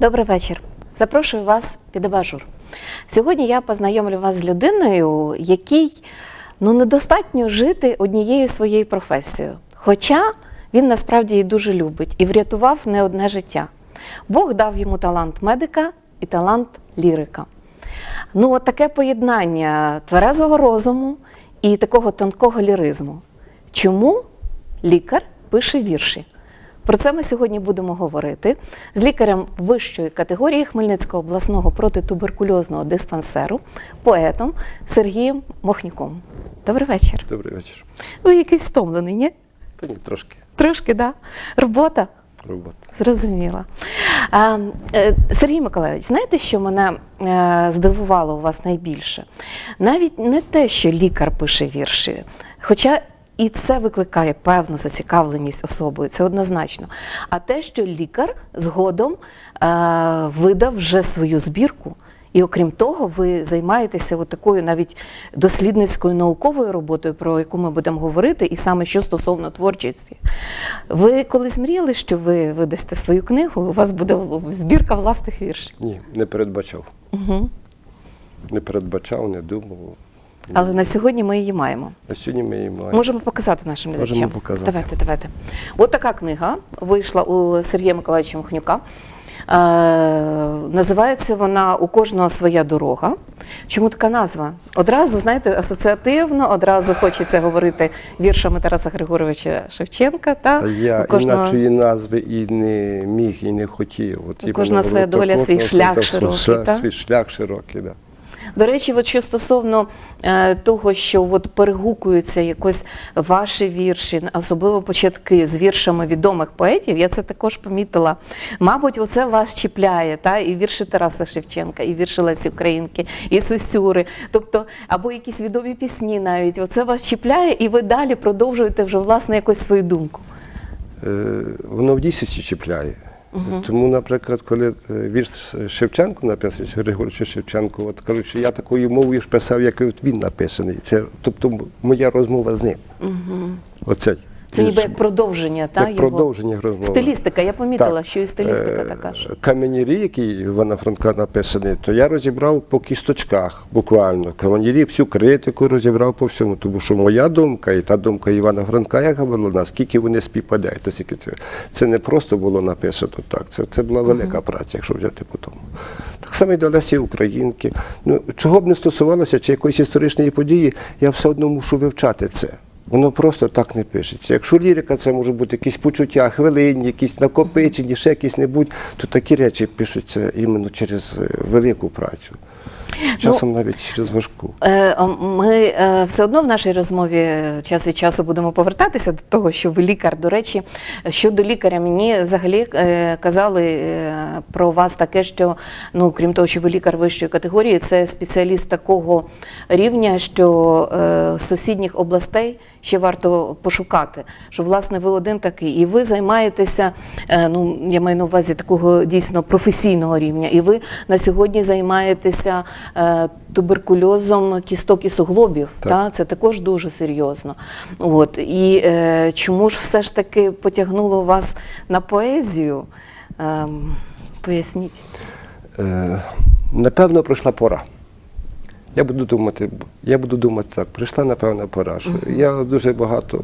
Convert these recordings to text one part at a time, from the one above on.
Добрий вечір. Запрошую вас під абажур. Сьогодні я познайомлю вас з людиною, якій ну, недостатньо жити однією своєю професією. Хоча він насправді її дуже любить і врятував не одне життя. Бог дав йому талант медика і талант лірика. Ну, от таке поєднання тверезого розуму і такого тонкого ліризму. Чому лікар пише вірші? Про це ми сьогодні будемо говорити з лікарем вищої категорії Хмельницького обласного протитуберкульозного диспансеру, поетом Сергієм Мохнюком. Добрий вечір. Добрий вечір. Ви якийсь стомлений, ні? Та ні, трошки Трошки, да. Робота. роботи. Зрозуміла. А, е, Сергій Миколайович, знаєте, що мене е, здивувало у вас найбільше? Навіть не те, що лікар пише вірші, хоча і це викликає певну зацікавленість особою, це однозначно. А те, що лікар згодом е, видав вже свою збірку. І окрім того, ви займаєтеся от такою навіть дослідницькою науковою роботою, про яку ми будемо говорити, і саме що стосовно творчості. Ви колись мріяли, що ви видасте свою книгу, у вас буде збірка власних віршів. Ні, не передбачав. Угу. Не передбачав, не думав. Але на сьогодні ми її маємо. А сьогодні ми її маємо. Можемо показати нашим Можемо показати. Давайте, давайте. От така книга вийшла у Сергія Миколаївича Махнюка. Е, називається вона У кожного своя дорога. Чому така назва? Одразу, знаєте, асоціативно, одразу хочеться говорити віршами Тараса Григоровича Шевченка. Та? Я У кожного- іначої назви і не міг, і не хотів. От іменно кожного своя доля, свій шлях широкий. Свій шлях широкий, да. До речі, от що стосовно е, того, що от перегукуються якось ваші вірші, особливо початки з віршами відомих поетів, я це також помітила. Мабуть, оце вас чіпляє, та? і вірші Тараса Шевченка, і вірші Лесі Українки, і Сусюри, тобто, або якісь відомі пісні навіть. Оце вас чіпляє, і ви далі продовжуєте вже власне якось свою думку. Е, воно в дійсності чіпляє. Тому, наприклад, коли е, вірш Шевченко написаний, Григоровичу Шевченко, от кажуть, що я такою мовою ж писав, як він написаний. Це, тобто моя розмова з ним. Оцей. Це ніби як продовження, та, Як його? продовження розмови. Стилістика, я помітила, Так. що і стилістика Е, така ж. Каменірі, які Івана Франка написані, то я розібрав по кісточках буквально. Каменірі всю критику розібрав по всьому, тому що моя думка і та думка Івана Франка, як говорила, наскільки вони співпадають. Наскільки це, це не просто було написано так, це, це була велика праця, якщо взяти по тому. Так само і до Лесі Українки. Ну, чого б не стосувалося, чи якоїсь історичної події, я все одно мушу вивчати це. Воно просто так не пишеться. Якщо лірика, це може бути якісь почуття, хвилинні, якісь накопичені, ще якісь небудь, то такі речі пишуться іменно через е, велику працю. Часом навіть через важку. Е, Ми е, все одно в нашій розмові час від часу будемо повертатися до того, що ви лікар. До речі, щодо лікаря, мені взагалі казали про вас таке, що ну крім того, що ви лікар вищої категорії, це спеціаліст такого рівня, що з сусідніх областей ще варто пошукати. Що власне ви один такий, і ви займаєтеся. е, Ну я маю на увазі такого дійсно професійного рівня. І ви на сьогодні займаєтеся е, туберкульозом кісток і суглобів. Так. Та? Це також дуже серйозно. От. І е, чому ж все ж таки потягнуло вас на поезію? Ем, поясніть. Е, напевно, пройшла пора. Я буду думати, я буду думати так, прийшла напевно пора. Що Я дуже багато,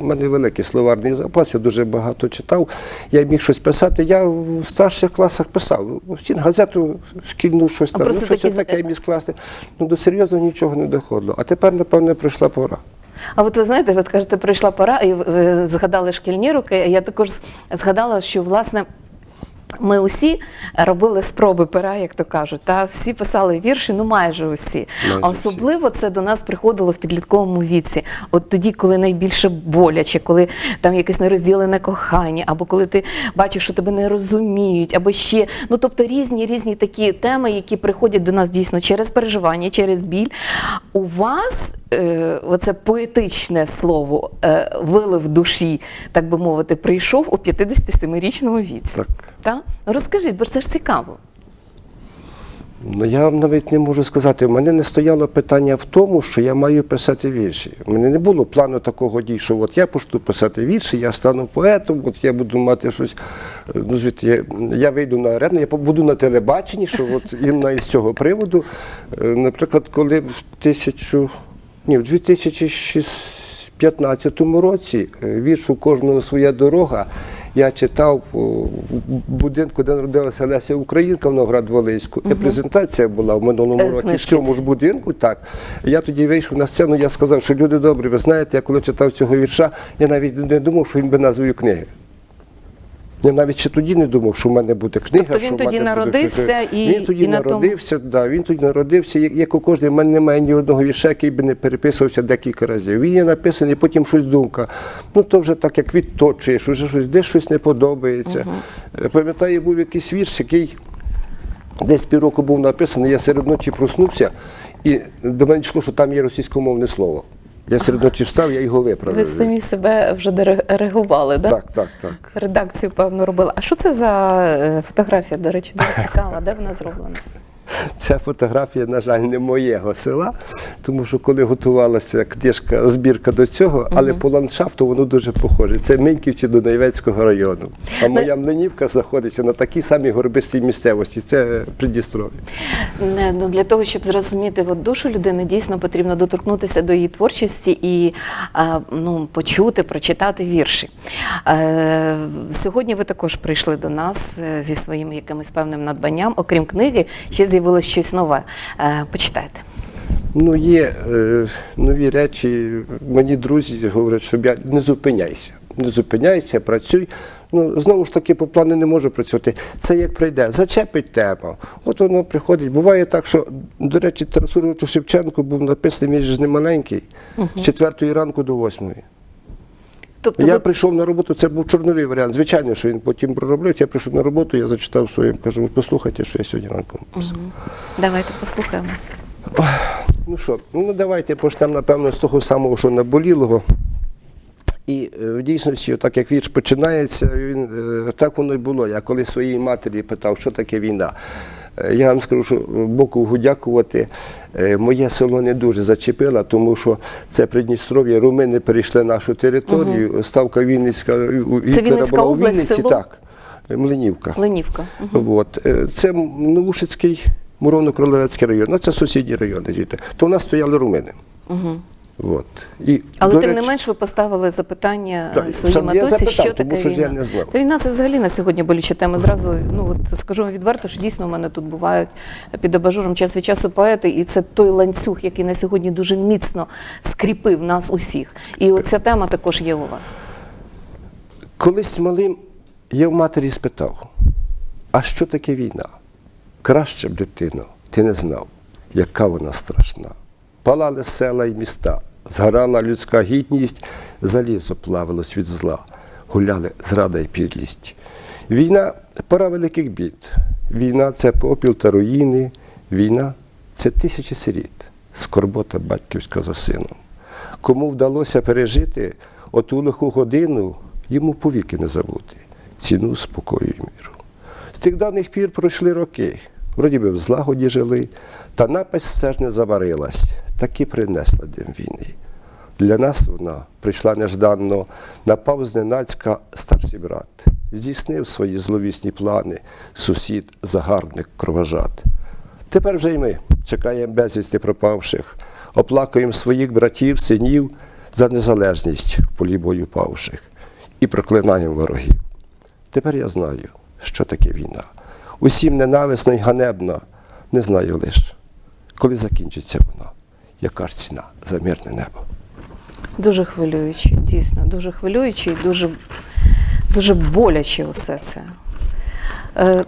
у мене великий словарний запас, я дуже багато читав. Я міг щось писати. Я в старших класах писав. Ну, Стін газету шкільну щось А там. Ну, щось такі таке я міг скласти. Ну, до серйозного нічого не доходило. А тепер, напевно, прийшла пора. А от ви знаєте, ви кажете, прийшла пора, і ви- ви згадали шкільні роки. Я також згадала, що власне. Ми усі робили спроби пера, як то кажуть, та всі писали вірші, ну майже усі. А особливо це до нас приходило в підлітковому віці. От тоді, коли найбільше боляче, коли там якесь нерозділене кохання, або коли ти бачиш, що тебе не розуміють, або ще ну тобто різні різні такі теми, які приходять до нас дійсно через переживання, через біль. У вас е, оце поетичне слово е, вилив душі, так би мовити, прийшов у 57-річному віці. Так. Та? Розкажіть, бо це ж цікаво. Ну, я навіть не можу сказати. У мене не стояло питання в тому, що я маю писати вірші. У мене не було плану такого дій, що от я почну писати вірші, я стану поетом, от я буду мати щось. е, Ну, звідти, я, я вийду на арену, я буду на телебаченні, що от іменно із цього приводу. Е, Наприклад, коли в тисячу, ні, в 2015 році е, вірш у кожного своя дорога. Я читав в будинку, де народилася Леся Українка в Новград-Волинську. І презентація була в минулому Е, році в цьому ж будинку. Так я тоді вийшов на сцену. Я сказав, що люди добрі, ви знаєте, я коли читав цього вірша, я навіть не думав, що він би назвою книги. Я навіть ще тоді не думав, що в мене буде книга. Тобто він що в тоді мене буде народився чотири- і- він тоді і на тому- народився, да, він тоді народився, як, як у кожного, в мене немає ні одного вірша, який би не переписувався декілька разів. Він є написаний, потім щось думка. Ну то вже так як відточуєш, вже щось, десь щось не подобається. Е, Пам'ятаю, був якийсь вірш, який десь півроку був написаний, я серед ночі проснувся, і до мене йшло, що там є російськомовне слово. Я серед ночі встав, я його виправив. Ви самі себе вже диригували, да? Так, так, так. Редакцію, певно, робили. А що це за е, фотографія, до речі, дуже цікава? Де вона зроблена? Ця фотографія, на жаль, не моєго села, тому що коли готувалася книжка, збірка до цього, але по ландшафту воно дуже похоже. Це Миньківці до Найвецького району. А моя Млинівка знаходиться на такій самій горбистій місцевості. Це Придністров'я. Ну, для того, щоб зрозуміти от душу людини, дійсно потрібно доторкнутися до її творчості і ну, почути, прочитати вірші. Е, сьогодні ви також прийшли до нас е, зі своїм якимось певним надбанням. Окрім книги, ще з'явилось щось нове. Е, почитайте. Ну, є е, нові речі. Мені друзі говорять, щоб я не зупиняйся. Не зупиняйся, працюй. Ну, знову ж таки, по плану не можу працювати. Це як прийде, зачепить тему. От воно приходить. Буває так, що, до речі, Тарасу Шевченку був написаний, він ж не маленький, з 4 ранку до 8. Тобто Я ви прийшов на роботу, це був чорновий варіант. Звичайно, що він потім проробляв. Я прийшов на роботу, я зачитав своїм, кажу, послухайте, що я сьогодні ранком написав. давайте послухаємо. Ну що, ну давайте почнемо, напевно, з того самого, що наболілого. І е, в дійсності, так як вірш починається, він, е, так воно й було. Я коли своїй матері питав, що таке війна. Е, Я вам скажу, що Боку дякувати, моє село не дуже зачепило, тому що це Придністров'я, румини перейшли нашу територію, ставка Вінницька, Вінницька була у Вінниці, село? так, е, Млинівка. Ленівка. От. Це Новушицький, Муровно-Кролевецький район, ну це сусідні райони звідти. То в нас стояли румини. От. І, Але тим не менш ви поставили запитання Так, своїй матусі, запитав, що тому таке що війна. я не знав. Та війна це взагалі на сьогодні болюча тема. Зразу ну от скажу вам відверто, що дійсно у мене тут бувають під абажуром час від часу поети, і це той ланцюг, який на сьогодні дуже міцно скріпив нас усіх. І оця тема також є у вас. Колись малим я в матері спитав, а що таке війна? Краще б, дитино, ти не знав, яка вона страшна. Палали села й міста, згорала людська гідність, залізо плавилось від зла, гуляли зрада й підлість. Війна пора великих бід. Війна це попіл та руїни. Війна це тисячі сиріт, скорбота батьківська за сином. Кому вдалося пережити оту лиху годину, йому повіки не забути ціну спокою і міру. З тих давних пір пройшли роки, вроді би в злагоді жили, та напасть не заварилась, таки принесла дим війни. Для нас вона прийшла нежданно, напав зненацька старший брат, здійснив свої зловісні плани, сусід, загарбник, кровожад. Тепер вже й ми чекаємо безвісти пропавших, оплакуємо своїх братів, синів за незалежність в полі бою павших і проклинаємо ворогів. Тепер я знаю, що таке війна. Усім ненависна й ганебно, не знаю лиш, коли закінчиться вона, яка ж ціна за мирне небо. Дуже хвилююче, дійсно, дуже хвилююче і дуже, дуже боляче усе це. Е,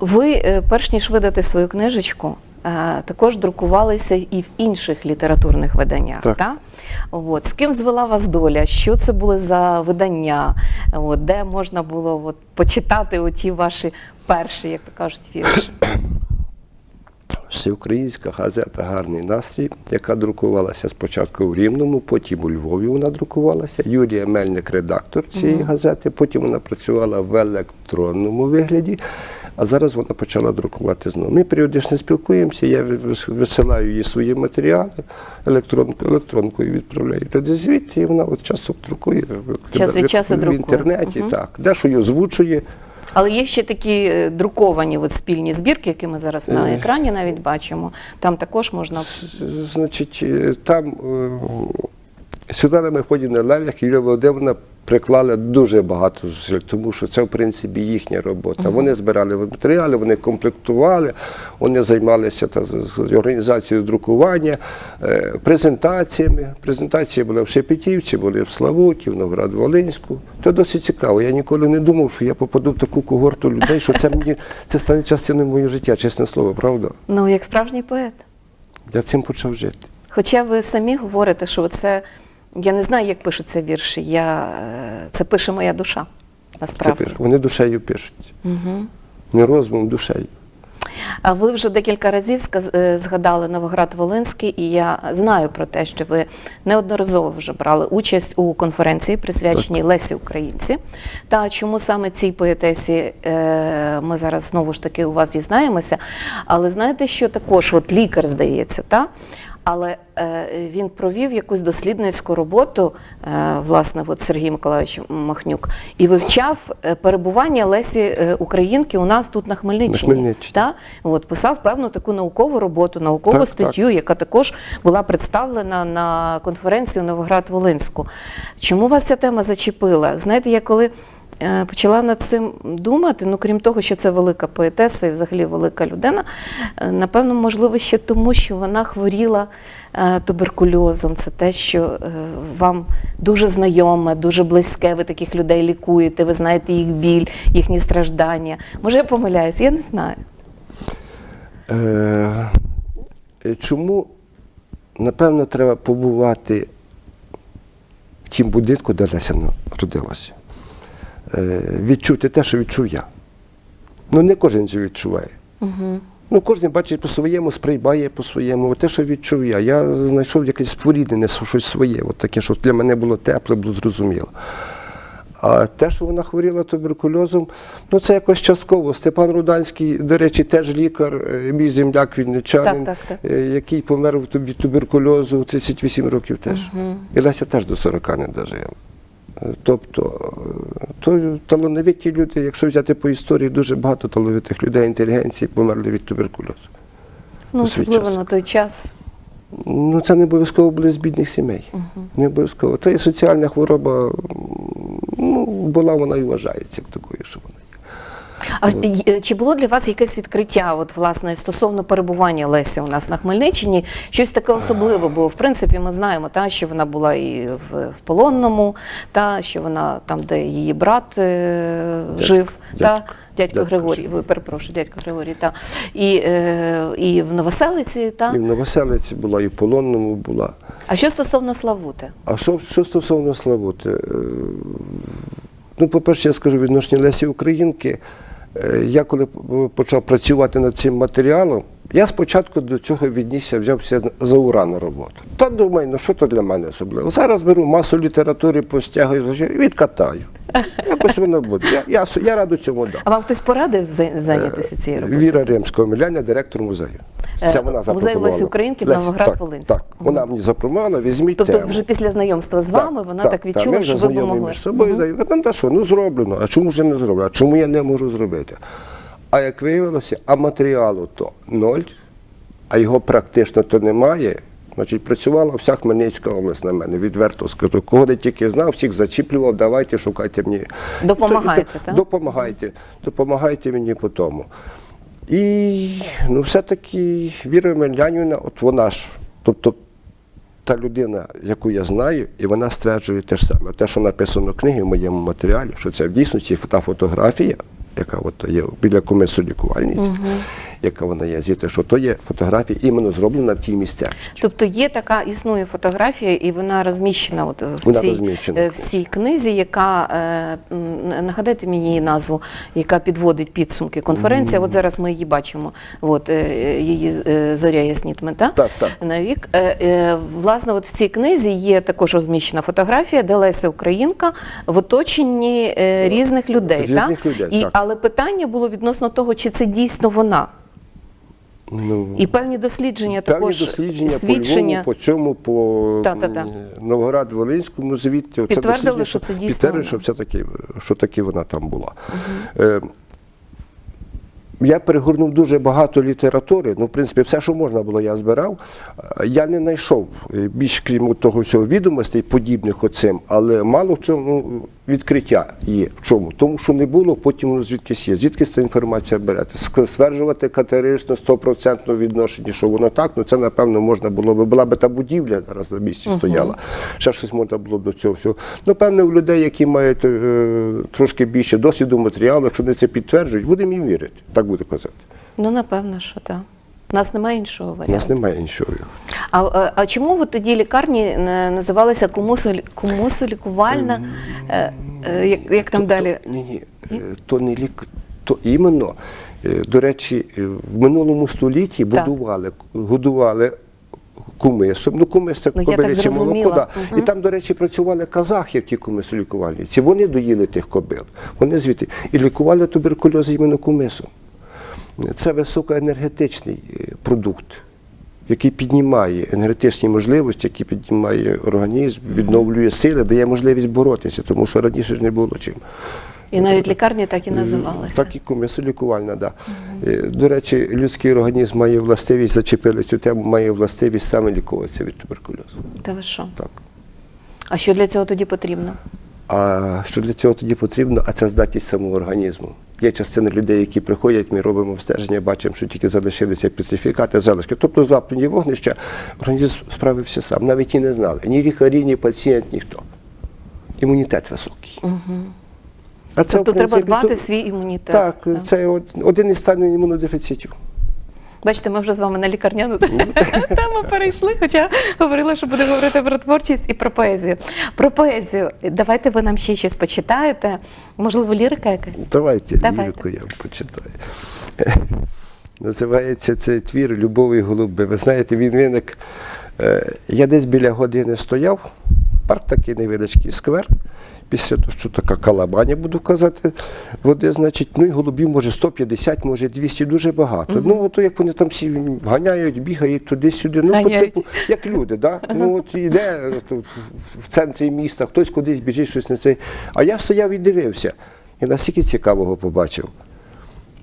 Ви, е, перш ніж видати свою книжечку, також друкувалися і в інших літературних виданнях. Так. Та? От. З ким звела вас доля? Що це були за видання? От, де можна було от, почитати оті ваші перші, як то кажуть, вірші? Всеукраїнська газета Гарний настрій, яка друкувалася спочатку в Рівному, потім у Львові вона друкувалася. Юрія Мельник, редактор цієї газети. Потім вона працювала в електронному вигляді. А зараз вона почала друкувати знову. Ми періодично спілкуємося, я висилаю їй свої матеріали електронкою, електронкою відправляю. Тоді звідти і вона от часом друкує в- Час від часу в інтернеті. Мгм. Так, дещо й озвучує. Але є ще такі е, друковані от спільні збірки, які ми зараз на Е. екрані навіть бачимо. Там також можна Значить, е, там Світлана Мефодівна Лелях і Юлія Володимирівна приклали дуже багато зусиль, тому що це, в принципі, їхня робота. Вони збирали матеріали, вони комплектували, вони займалися та, організацією друкування, е, презентаціями. Презентації були в Шепетівці, були в Славуті, в Новград-Волинську. Це досить цікаво. Я ніколи не думав, що я попаду в таку когорту людей, що це мені це стане частиною моєго життя, чесне слово, правда? ну як справжній поет. Я цим почав жити. Хоча ви самі говорите, що це я не знаю, як пишуться вірші. Я, е, це пише моя душа. Насправді. Це пише. Вони душею пишуть. Угу. Не розумом, душею. А ви вже декілька разів е, згадали Новоград-Волинський, і я знаю про те, що ви неодноразово вже брали участь у конференції, присвяченій Лесі Українці. Та чому саме цій поетесі е, ми зараз знову ж таки у вас дізнаємося. Але знаєте, що також от лікар здається, та? Але е, він провів якусь дослідницьку роботу, е, власне, от Сергій Миколаївич Махнюк, і вивчав е, перебування Лесі е, Українки у нас тут на Хмельниччині. На Хмельниччині. Та? От, писав певну таку наукову роботу, наукову Так, статтю, яка також була представлена на конференції у Новоград-Волинську. Чому вас ця тема зачепила? Знаєте, я коли почала над цим думати, ну крім того, що це велика поетеса і взагалі велика людина, е, напевно, можливо, ще тому, що вона хворіла е, туберкульозом. Це те, що е, вам дуже знайоме, дуже близьке. Ви таких людей лікуєте, ви знаєте їх біль, їхні страждання. Може, я помиляюсь, я не знаю. Е, е, чому, напевно, треба побувати в тім будинку, де Леся родилася? Е, відчути те, що відчув я. Ну, не кожен же відчуває. Угу. Ну, кожен бачить по-своєму, сприймає по-своєму. Те, що відчув я. Я знайшов якесь споріднене, щось своє, от таке, що для мене було тепло, було зрозуміло. А те, що вона хворіла туберкульозом, ну це якось частково. Степан Руданський, до речі, теж лікар, е, мій земляк вінничанин, Так, так, так. е, який помер від туберкульозу у 38 років теж. І Леся теж до 40 не дожила. Е, Тобто, е, то талановиті люди, якщо взяти по історії, дуже багато талановитих людей, інтелігенції померли від туберкульозу. Ну, особливо на той час. Ну, це не обов'язково були з бідних сімей. Не обов'язково. Та і соціальна хвороба, ну, була вона і вважається такою, що вона. А е, чи було для вас якесь відкриття, от власне стосовно перебування Лесі у нас на Хмельниччині? Щось таке особливе було. В принципі, ми знаємо, та що вона була і в, в полонному, та що вона там, де її брат е, жив, та дядько. дядько Дядько Григорій. Ви перепрошую, дядько Григорій, та і, е, і в Новоселиці, та І в Новоселиці була, і в Полонному була. а що стосовно Славути? А що, що стосовно Славути? Ну, по-перше, я скажу відношення Лесі Українки. Е, Я коли почав працювати над цим матеріалом, я спочатку до цього віднісся, взявся за ура на роботу. Та думаю, ну що то для мене особливо. Зараз беру масу літератури, постягую, і відкатаю. Якось воно буде. Я, я, я раду цьому дам. А вам хтось порадив зайнятися цією роботою? Віра Римського Миляня, директор музею. Е, Це вона музей запропонувала. Лесі Українки в Лесі, Новоград-Волинську. Так, так. Вона мені запропонувала, візьміть Тобто, тему. вже після знайомства з вами вона так, ми відчула, вже що ви знайомі між собою. Мгм. Мгм. та що, ну зроблено. А чому ж я не зроблю? А чому я не можу зробити? А як виявилося, а матеріалу то ноль, а його практично то немає. Значить, працювала вся Хмельницька область на мене, відверто скажу. Кого не тільки знав, всіх зачіплював, давайте, шукайте мені. Допомагайте, То- так? Допомагайте, допомагайте мені по тому. І ну, все-таки Віра Мельянівна, от вона ж, тобто та людина, яку я знаю, і вона стверджує те ж саме. Те, що написано в книгі в моєму матеріалі, що це в дійсності та фотографія, яка от є біля комису лікувальниці, яка вона є. Звідти, що то є фотографія іменно зроблена в тій місцевості. Тобто є така існує фотографія, і вона розміщена от в, Вона цій, розміщена. е, в цій книзі, яка е, нагадайте мені її назву, яка підводить підсумки конференції. От зараз ми її бачимо. От е, її е, зоря яснітме, так? Так, так. Навік. Е, е, власне, от в цій книзі є також розміщена фотографія, де Леся Українка в оточенні е, різних людей. Різних так? людей, І, так. Але питання було відносно того, чи це дійсно вона. Ну, І певні дослідження Певні також дослідження по свідчення. Львову, по цьому, по Та-та-та. м, Новоград-Волинському звідти. Підтвердили, що це дійсно Підтвердили, вона. що все таки, що таки вона там була. Е, я перегорнув дуже багато літератури. Ну, в принципі, все, що можна було, я збирав. Я не знайшов е, більш крім того всього відомостей, подібних оцим, але мало в чому відкриття є. В чому? Тому що не було, потім воно звідкись є. Звідки ця інформація берете? Стверджувати категорично 100% відношення, що воно так, ну це напевно можна було би. Була би та будівля зараз на місці стояла. Ще щось можна було до цього всього. Ну, у людей, які мають е, трошки більше досвіду матеріалу, якщо вони це підтверджують, будемо їм вірити. Так буде казати. Ну, напевно, що так. У нас немає іншого варіанту. У нас немає іншого. А, а, а чому от тоді лікарні е, називалися комусо, комусолікувальна? Е, е, як, як там далі? Ні, ні, е, то не лік, то іменно, е, до речі, е, в минулому столітті Так. будували, годували кумисом. Ну, кумис це Ну, кобиляче молоко. Да. Мгм. І там, до речі, працювали казахи в тій кумисолікувальниці. Вони доїли тих кобил. Вони звідти. І лікували туберкульоз іменно кумисом. Це високоенергетичний е, продукт, який піднімає енергетичні можливості, який піднімає організм, відновлює сили, дає можливість боротися, тому що раніше ж не було чим. І навіть лікарні так і називалися. Так і комісолікувальна, да. Е, До речі, людський організм має властивість, зачепили цю тему, має властивість саме лікуватися від туберкульозу. Та ви що? Так. А що для цього тоді потрібно? А що для цього тоді потрібно? А це здатність самого організму. Є частина людей, які приходять, ми робимо обстеження, бачимо, що тільки залишилися петрифікати, залишки. Тобто заплені вогнища, організм справився сам. Навіть і не знали. Ні лікарі, ні пацієнт, ніхто. Імунітет високий. Угу. А це, тобто в треба дбати то- свій імунітет. Так, так, це один із станів імунодефіцитів. Бачите, ми вже з вами на лікарняну тему перейшли, хоча говорили, що будемо говорити про творчість і про поезію. Про поезію. Давайте ви нам ще щось почитаєте. Можливо, лірика якась? Давайте, Давайте. лірику я вам почитаю. Називається цей твір Любов і голуби. Ви знаєте, він виник. е, Я десь біля години стояв, парк такий невеличкий сквер. Після того, що така калабаня, буду казати, води, значить, ну і голубів, може 150, може 200, дуже багато. Ну, от як вони там всі ганяють, бігають туди-сюди. Ну, по типу, як люди, да? Ну от іде тут в центрі міста, хтось кудись біжить, щось на цей. А я стояв і дивився. І наскільки цікавого побачив.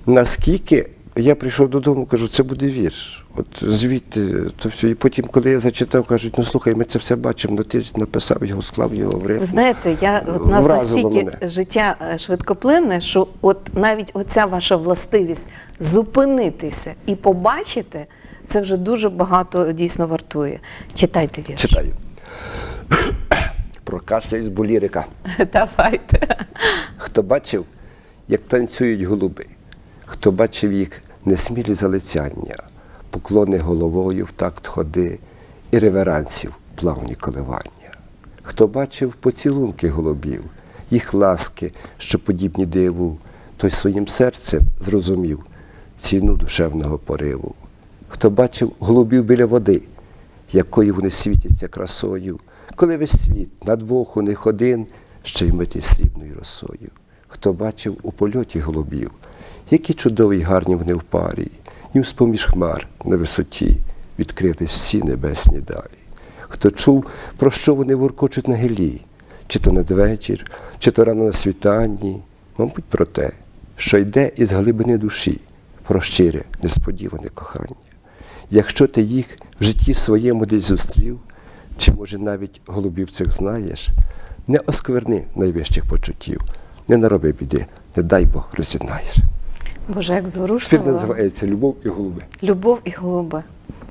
Наскільки я прийшов додому, кажу, це буде вірш. От звідти то все. І потім, коли я зачитав, кажуть, ну слухай, ми це все бачимо, ну ти ж написав його, склав його в Ви знаєте, я от нас Вразило настільки мене. життя е, швидкоплинне, що от навіть оця ваша властивість зупинитися і побачити, це вже дуже багато дійсно вартує. Читайте вірш. Читаю. Про кашля із булірика. Давайте. Хто бачив, як танцюють голуби, хто бачив їх несмілі залицяння, поклони головою в такт ходи і реверансів плавні коливання, хто бачив поцілунки голубів, їх ласки, що подібні диву, той своїм серцем зрозумів ціну душевного пориву, хто бачив голубів біля води, якою вони світяться красою, коли весь світ на двох у них один, ще й миті срібною росою. Хто бачив у польоті голубів, які чудові й гарні вони в парі, їм з-поміж хмар на висоті відкрились всі небесні далі. Хто чув, про що вони воркочуть на гелі, чи то надвечір, чи то рано на світанні, мабуть, про те, що йде із глибини душі, про щире, несподіване кохання. Якщо ти їх в житті своєму десь зустрів, чи може навіть голубів цих знаєш, не оскверни найвищих почуттів, не нароби біди, не дай Бог розізнаєш. Боже, як зворушливо. називається Любов і голуби. Любов і голуби.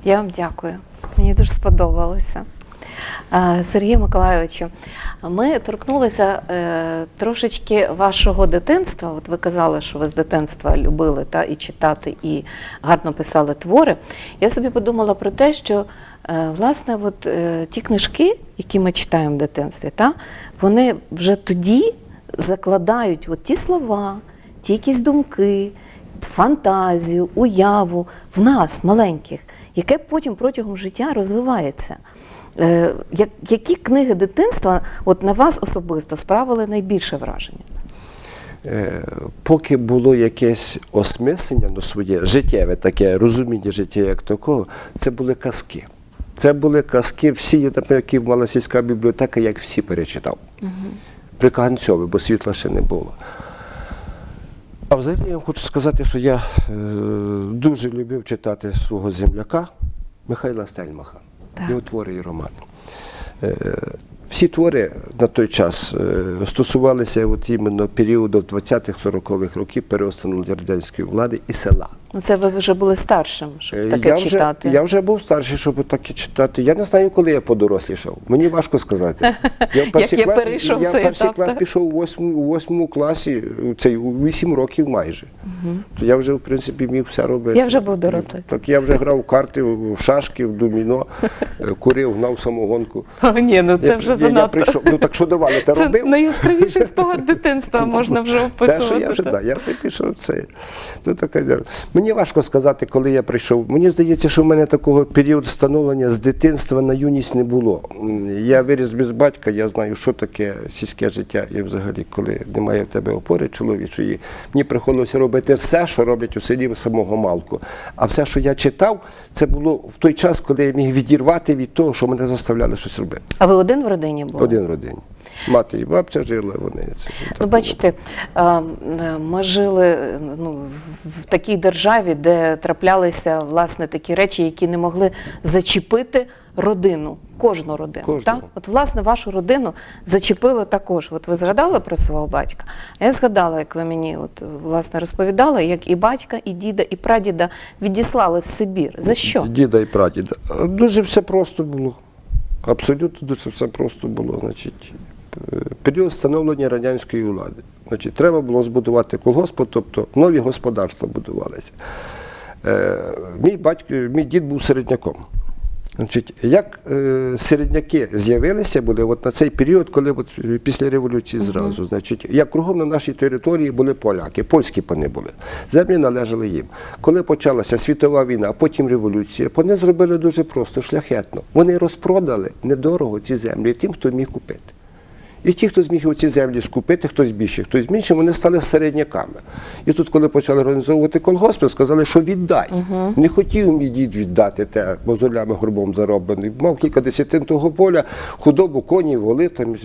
Я вам дякую. Мені дуже сподобалося. Сергію Миколайовичу, ми торкнулися е, трошечки вашого дитинства. От ви казали, що ви з дитинства любили та, і читати, і гарно писали твори. Я собі подумала про те, що е, власне от, е, ті книжки, які ми читаємо в дитинстві, та, вони вже тоді закладають от ті слова, ті якісь думки, фантазію, уяву в нас, маленьких, яке потім протягом життя розвивається. Е, які книги дитинства от на вас особисто справили найбільше враження? Е, Поки було якесь осмислення ну, своє життєве, таке розуміння життя як такого, це були казки. Це були казки, всі, які мала сільська бібліотека, як всі перечитав. Прикаганцьове, бо світла ще не було. А взагалі я вам хочу сказати, що я е, дуже любив читати свого земляка Михайла Стельмаха, Так. його твори і роман. Е, всі твори на той час е, стосувалися от іменно періоду 20-х-40-х років переостановлення радянської влади і села. Ну, це ви вже були старшим, щоб Е, таке я, вже, читати. я вже був старший, щоб таке читати. Я не знаю, коли я подорослішав. Мені важко сказати. Я в перший я клас, перейшов я в перший клас пішов у восьмому, у восьмому класі, цей, у 8 років майже. То я вже, в принципі, міг все робити. Я вже був дорослий. Так я вже грав в карти, в шашки, в доміно, е, курив, гнав самогонку. О, ні, ну це я, вже я, я прийшов, ну так що давали, ти Це робив? найяскравіший спогад дитинства можна вже описувати. Те, що я вже, да, я вже пішов це. Ну, таке, да. Мені важко сказати, коли я прийшов. Мені здається, що в мене такого періоду становлення з дитинства на юність не було. Я виріс без батька, я знаю, що таке сільське життя. І взагалі, коли немає в тебе опори чоловічої, мені приходилося робити все, що роблять у селі самого малку. А все, що я читав, це було в той час, коли я міг відірвати від того, що мене заставляли щось робити. А ви один в родині були? Один в родині. Мати і бабця жила, вони. Ну, бачите, ми жили ну, в- такій державі, де траплялися власне такі речі, які не могли зачепити родину, кожну родину. Кожну. Так? От, власне, вашу родину зачепило також. От ви згадали про свого батька? А я згадала, як ви мені от, власне, розповідали, як і батька, і діда, і прадіда відіслали в Сибір. За що? Діда і прадіда. Дуже все просто було. Абсолютно дуже все просто було. Значить, період становлення радянської влади. Значить, треба було збудувати колгосп, тобто нові господарства будувалися. Е, мій батько, мій дід був середняком. Значить, як е, середняки з'явилися були от на цей період, коли от, після революції зразу, значить, як кругом на нашій території були поляки, польські пани були. Землі належали їм. Коли почалася світова війна, а потім революція, вони зробили дуже просто, шляхетно. Вони розпродали недорого ці землі тим, хто міг купити. І ті, хто зміг ці землі скупити, хтось більше, хтось менше, вони стали середняками. І тут, коли почали організовувати колгоспи, сказали, що віддай. Не хотів мій дід віддати те мозолями горбом зароблений. Мав кілька десятин того поля, худобу, коні, воли там.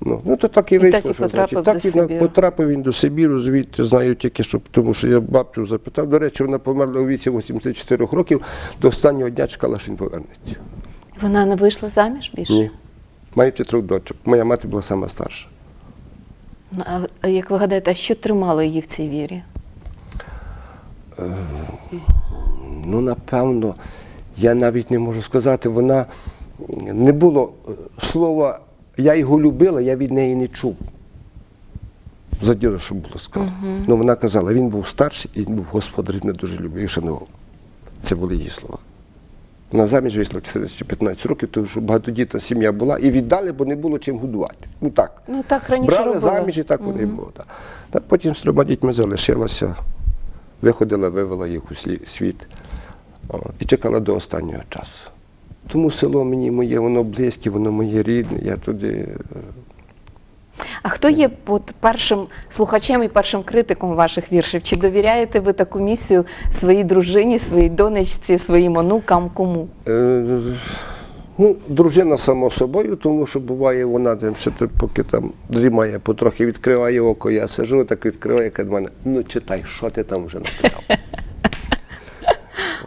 Ну, ну то так і І вийшло, так і що значить. Так і Сибіру. потрапив він до Сибіру, звідти знаю тільки, що тому що я бабцю запитав. До речі, вона померла у віці 84 років, до останнього дня чекала, що він повернеться. Вона не вийшла заміж більше? Ні. Маючи трьох дочок. Моя мати була сама старша. Ну, А, як ви гадаєте, а що тримало її в цій вірі? Ну, напевно, я навіть не можу сказати, вона не було е, слова я його любила, я від неї не чув. За діда, що було сказано. Ну, вона казала, він був старший і він був господар, він мене дуже любив і шанував. Це були її слова. Вона заміж вийшла в 14 чи 15 років, тому що багатодітна сім'я була, і віддали, бо не було чим годувати. Ну так. Ну так раніше Брали робили. заміж і так воно і було. Так. Так потім з трьома дітьми залишилася, виходила, вивела їх у світ і чекала до останнього часу. Тому село мені моє, воно близьке, воно моє рідне. Я туди. А хто є от першим слухачем і першим критиком ваших віршів? Чи довіряєте ви таку місію своїй дружині, своїй донечці, своїм онукам? Кому? Е, Ну, дружина само собою, тому що буває вона там ще поки там дрімає, потрохи відкриває око, я сижу, так відкриває каже мене, ну читай, що ти там вже написав.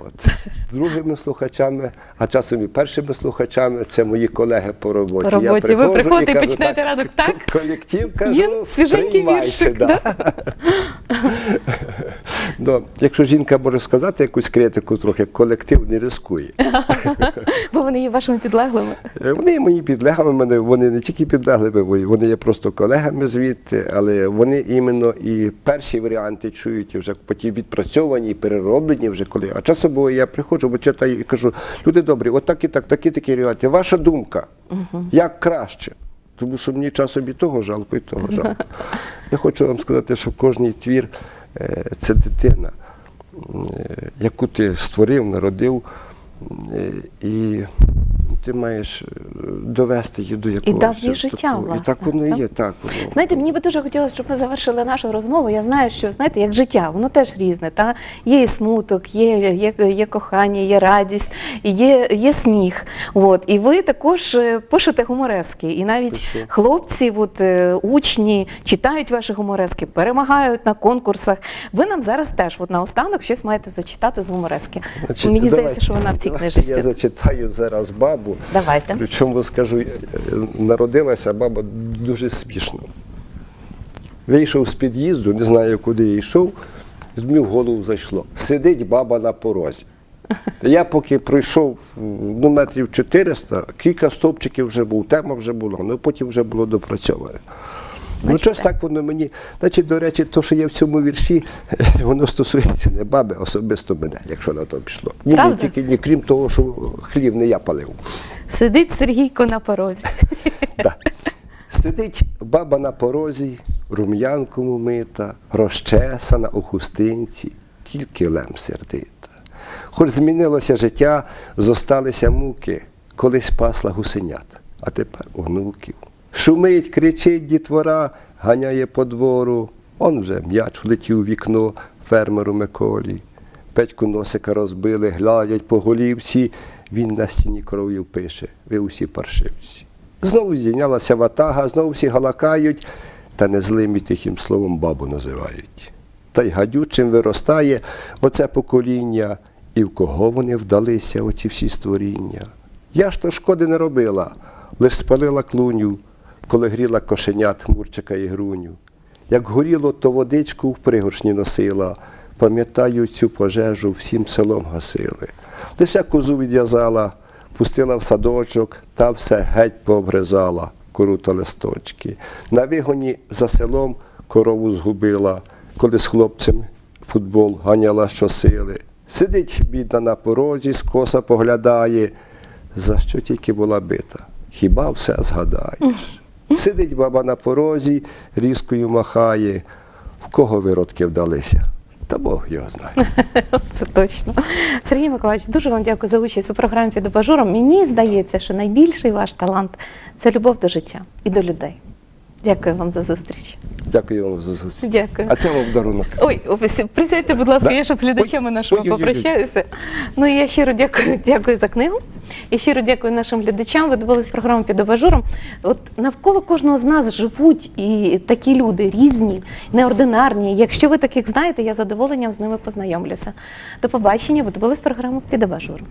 От. Другими слухачами, а часом і першими слухачами, це мої колеги по роботі. По роботі. Ви приходжу приходите і кажу, починаєте ранок, так? Колектив кажу, свіженький приймайте, да. Ну, якщо жінка може сказати якусь критику, трохи колектив не рискує. Бо вони є вашими підлеглими. Е, Вони є мої підлеглими, вони не тільки підлеглими, вони є просто колегами звідти, але вони іменно і перші варіанти чують, і вже потім відпрацьовані, і перероблені вже коли. А часом я приходжу, бо читаю і кажу, люди добрі, от так і так, такі такі варіанти. Ваша думка, як краще? Тому що мені часом і того жалко, і того жалко. Я хочу вам сказати, що кожний твір е, це дитина, е, яку ти створив, народив, е, і ти маєш е, довести її до якогось. дав їй життя, такого. І власне, так воно і є, так. Воно. Знаєте, мені би дуже хотілося, щоб ми завершили нашу розмову. Я знаю, що знаєте, як життя, воно теж різне. Та є і смуток, є, є, є кохання, є радість, є, є сміх. От і ви також е, пишете гуморески, і навіть що? хлопці, от, е, учні читають ваші гуморески, перемагають на конкурсах. Ви нам зараз теж, от наостанок, щось маєте зачитати з гуморески. Значить, Мені давайте- здається, що вона в цій книжці. Я зачитаю зараз бабу. Давайте. Причому скажу, е, народилася баба дуже смішно. Вийшов з під'їзду, не знаю, куди я йшов, мені в голову зайшло. Сидить баба на порозі. Я поки пройшов ну, метрів 400, кілька стовпчиків вже був, тема вже була, ну потім вже було допрацьоване. Ну, щось так воно мені. Значить, до речі, то, що є в цьому вірші, воно стосується не баби, а особисто мене, якщо на то пішло. Ні, ні, тільки ні, крім того, що хлів не я палив. Сидить Сергійко на порозі. Да. Сидить баба на порозі, рум'янком умита, розчесана у хустинці, тільки лем сердита. Хоч змінилося життя, зосталися муки, колись пасла гусенят, а тепер онуків. Шумить, кричить дітвора, ганяє по двору. Он вже м'яч влетів у вікно фермеру Миколі. Петьку носика розбили, глядять по голівці. Він на стіні кров'ю пише, ви усі паршивці. Знову здійнялася ватага, знову всі галакають, та не злим і тихим словом бабу називають. Та й гадючим виростає оце покоління, і в кого вони вдалися, оці всі створіння. Я ж то шкоди не робила, лиш спалила клуню, коли гріла кошенят Мурчика і Груню. Як горіло, то водичку в пригоршні носила. Пам'ятаю, цю пожежу всім селом гасили. Лише козу відв'язала, пустила в садочок, та все геть пообризала, кору та листочки. На вигоні за селом корову згубила, коли з хлопцем футбол ганяла щосили. Сидить бідна на порозі, скоса поглядає, за що тільки була бита. Хіба все згадаєш? Сидить баба на порозі, різкою махає. В кого виродки вдалися? Та Бог його знає. Це точно. Сергій Миколаївич, дуже вам дякую за участь у програмі під бажуром. Мені здається, що найбільший ваш талант це любов до життя і до людей. Дякую вам за зустріч. Дякую вам за зустріч. Дякую. А це вам подарунок. Ой, ось, присядьте, будь ласка, Да? я ще з глядачами Ой, нашими попрощаюся. Ну і я щиро дякую, дякую за книгу. І щиро дякую нашим глядачам. Ви дивились програму під абажуром. От навколо кожного з нас живуть і такі люди різні, неординарні. Якщо ви таких знаєте, я з задоволенням з ними познайомлюся. До побачення. Ви дивились програму під абажуром.